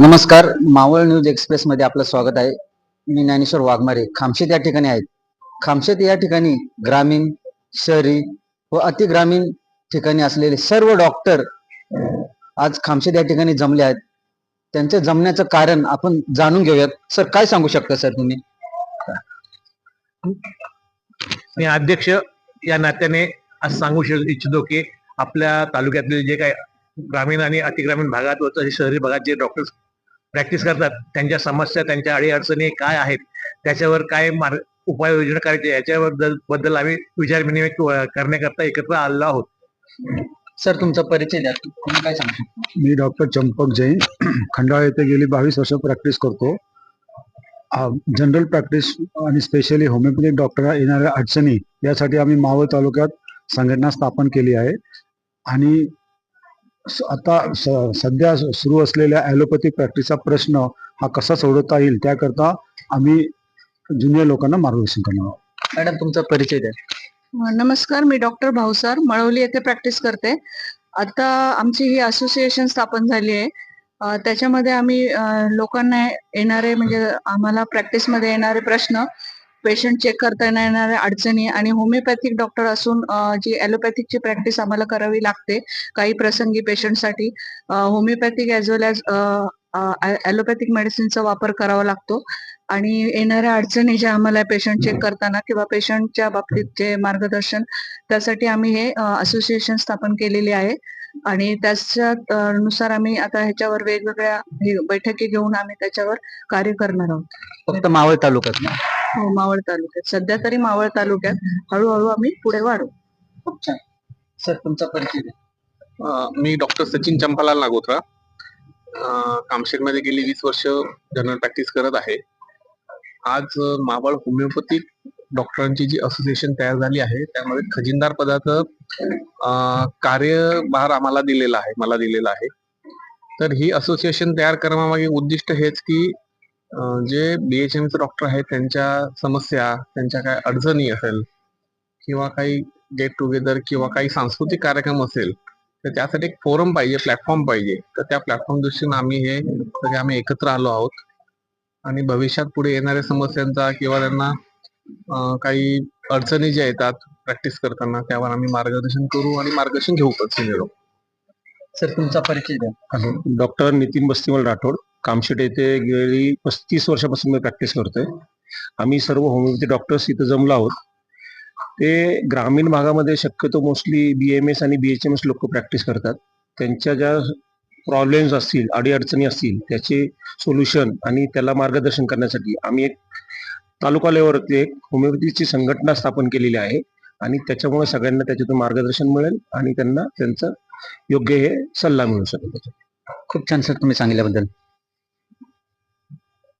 नमस्कार Maval news express मध्ये आपलं स्वागत आहे. मी ज्ञानेश्वर वाघमारे. खामशेत या ठिकाणी आहेत. खामशेत या ठिकाणी ग्रामीण शहरी व अतिग्रामीण ठिकाणी असलेले सर्व डॉक्टर आज खामशेत या ठिकाणी जमले आहेत. त्यांचं जमण्याचं कारण आपण जाणून घेऊयात. सर काय सांगू शकता सर तुम्ही? मी अध्यक्ष या नात्याने आज सांगू इच्छितो की आपल्या तालुक्यातले जे काही ग्रामीण आणि अतिग्रामीण भागात व शहरी भागात जे डॉक्टर प्रॅक्टिस करतात. त्यांच्या समस्या त्यांच्या अडीअडचणी काय आहेत? त्याच्यावर काय मार्ग उपाययोजना करायच्या याच्यावर बद्दल आम्ही विचार विनिमय क- करण्याकरता एकत्र आलेलो आहोत. सर तुमचा परिचय द्या. तुम्ही काय सांगू मी डॉक्टर चंपक जैन. खंडाळा येथे गेली बावीस वर्ष प्रॅक्टिस करतो. जनरल प्रॅक्टिस आणि स्पेशली होमिओपॅथिक डॉक्टर येणाऱ्या अडचणी यासाठी आम्ही मावळ तालुक्यात संघटना स्थापन केली आहे. आणि आता स- सध्या सुरू असलेल्या ॲलोपॅथिक प्रॅक्टिसचा प्रश्न हा कसा सोडवता येईल त्याकरता आम्ही जुन्या लोकांना मार्गदर्शन करणार आहोत. मॅडम तुमचा परिचय द्या. नमस्कार मी डॉक्टर भाऊसार मळवली येथे प्रॅक्टिस करते. आता आमची ही असोसिएशन स्थापन झाली आहे. त्याच्यामध्ये आम्ही लोकांना येणारे म्हणजे आम्हाला प्रॅक्टिसमध्ये येणारे प्रश्न पेशंट चेक करताना येणाऱ्या अडचणी आणि होमिओपॅथिक डॉक्टर असून जी ॲलोपॅथिकची प्रॅक्टिस आम्हाला करावी लागते काही प्रसंगी पेशंटसाठी homeopathic as well as allopathic मेडिसिनचा वापर करावा लागतो. आणि येणाऱ्या अडचणी ज्या आम्हाला पेशंट चेक करताना किंवा पेशंटच्या बाबतीत जे मार्गदर्शन त्यासाठी आम्ही हे असोसिएशन स्थापन केलेले आहे. आणि त्याच्या नुसार आम्ही आता ह्याच्यावर वेगवेगळ्या बैठकी घेऊन आम्ही त्याच्यावर कार्य करणार आहोत. फक्त मावळ तालुक्यात ना? हो मावळ तालुक्यात. सध्या तरी मावळ तालुक्यात हळूहळू आम्ही पुढे वाढू. खूप छान. सर तुमचा परिचय द्या. अ, मी डॉक्टर सचिन चंपालाल नागोत्रा कामशेटमध्ये गेली वीस वर्ष जनरल प्रॅक्टिस करत आहे. आज अ, मावळ होमिओपॅथिक डॉक्टरांची जी असोसिएशन तयार झाली आहे त्यामध्ये खजिनदार पदाचं अ, कार्यभार आम्हाला दिलेला आहे मला दिलेला आहे. तर ही असोसिएशन तयार करण्यामागे उद्दिष्ट हेच की जे बीएचएमचे डॉक्टर आहेत त्यांच्या समस्या त्यांच्या काय अडचणी असेल किंवा काही गेट टुगेदर किंवा काही सांस्कृतिक कार्यक्रम असेल तर त्यासाठी एक फोरम पाहिजे प्लॅटफॉर्म पाहिजे. तर त्या प्लॅटफॉर्म दृष्टीने आम्ही हे सगळे आम्ही एकत्र आलो आहोत. आणि भविष्यात पुढे येणाऱ्या समस्यांचा किंवा त्यांना काही अडचणी ज्या येतात प्रॅक्टिस करताना त्यावर आम्ही मार्गदर्शन करू आणि मार्गदर्शन घेऊ. सर तुमचा परिचय द्या. Hello doctor Nitin Bastimal Rathod. Kamshet येथे गेली पस्तीस वर्षापासून मी प्रॅक्टिस करतोय. आम्ही सर्व होमिओपॅथी डॉक्टर्स इथं जमलो आहोत. ते ग्रामीण भागामध्ये शक्यतो मोस्टली बी एम एस आणि बी एच एम एस लोक प्रॅक्टिस करतात. त्यांच्या ज्या प्रॉब्लेम्स असतील अडीअडचणी असतील त्याचे सोल्युशन आणि त्याला मार्गदर्शन करण्यासाठी आम्ही एक तालुका लेवलवरती एक होमिओपॅथीची संघटना स्थापन केलेली आहे आणि त्याच्यामुळे सगळ्यांना त्याच्यातून मार्गदर्शन मिळेल आणि त्यांना त्यांचं योग्य हे सल्ला मिळू शकेल खूप छान सर तुम्ही सांगितल्याबद्दल.